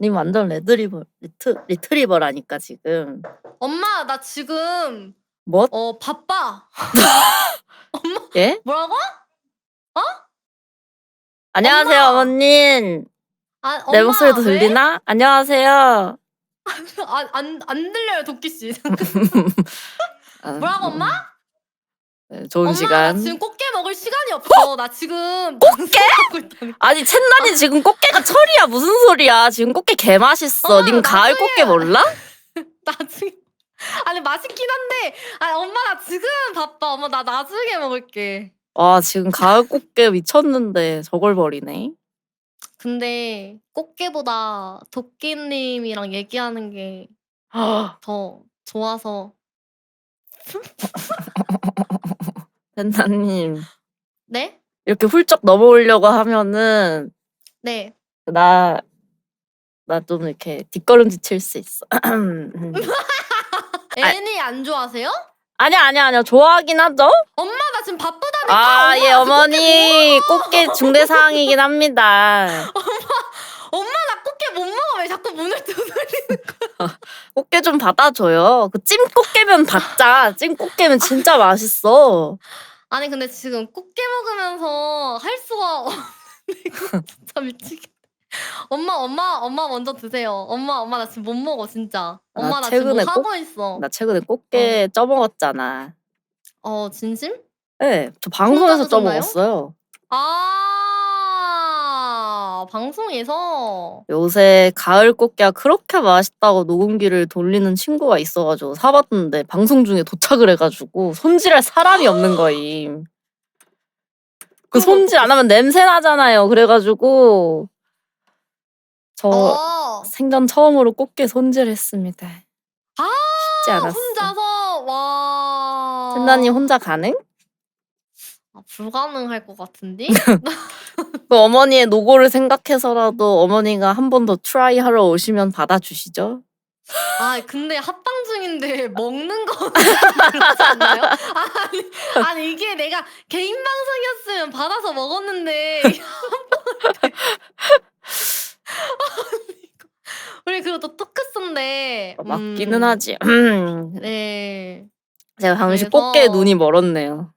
님 완전 레드리버 리트 리트리버라니까 지금. 엄마 나 지금 뭐? 어 바빠. 예? 뭐라고? 안녕하세요 엄마! 어머님. 아, 내 엄마, 목소리도 왜? 들리나? 안녕하세요. 아, 안, 안 들려요 도끼 씨. 아, 뭐라고 음, 엄마? 네, 좋은 엄마 시간. 나 지금 꽃게 먹을 시간이 없어. 나 지금 꽃게? 아니 챗나니 지금 꽃게가 철이야 무슨 소리야? 지금 꽃게 개 맛있어. 엄마, 님 가을 나중에. 꽃게 몰라? 나 지금 아니 맛있긴 한데 아 엄마 나 지금 바빠. 엄마 나 나중에 먹을게. 와 지금 가을 꽃게 미쳤는데 저걸 버리네. 근데 꽃게보다 도끼님이랑 얘기하는 게 더 좋아서 챗나님 네? 이렇게 훌쩍 넘어오려고 하면은 네. 나 나 좀 이렇게 뒷걸음질 칠 수 있어. 애니 안 좋아하세요? 아니야 아니야 아니야 좋아하긴 하죠. 엄마 나 지금 바쁘다니까. 아 엄마, 예 나 지금 어머니 꽃게 중대 사항이긴 합니다. 엄마 나 꽃게 못 먹어 왜 자꾸 문을 두드리는 꽃게 좀 받아줘요. 그 찜 꽃게면 받자. 찜 꽃게면 진짜 맛있어. 아니 근데 지금 꽃게 먹으면서 할 수가 없네 이거 진짜 미치겠네 엄마 엄마 엄마 먼저 드세요 엄마 엄마 나 지금 못 먹어 진짜 엄마 아, 나 지금 뭐 최근에 하고 있어 나 최근에 꽃게 쪄먹었잖아. 어 진심? 네, 저 방송에서 혼자 드셨나요? 쪄먹었어요. 아 방송에서 요새 가을 꽃게가 그렇게 맛있다고 녹음기를 돌리는 친구가 있어가지고 사봤는데 방송 중에 도착을 해가지고 손질할 사람이 없는 거임. 그 손질 안 하면 냄새 나잖아요. 그래가지고 저 어. 생전 처음으로 꽃게 손질했습니다. 아 쉽지 않았어. 혼자서 와 샌나님 혼자 가능? 아, 불가능할 것 같은데 그 어머니의 노고를 생각해서라도 어머니가 한 번 더 트라이 하러 오시면 받아주시죠. 아 근데 합방 중인데 먹는 거는 그렇지 않나요? 아니, 아니 이게 내가 개인 방송이었으면 받아서 먹었는데 우리 그것도 토크스인데 맞기는 음, 하지. 네 제가 당시 그래서- 꽃게에 눈이 멀었네요.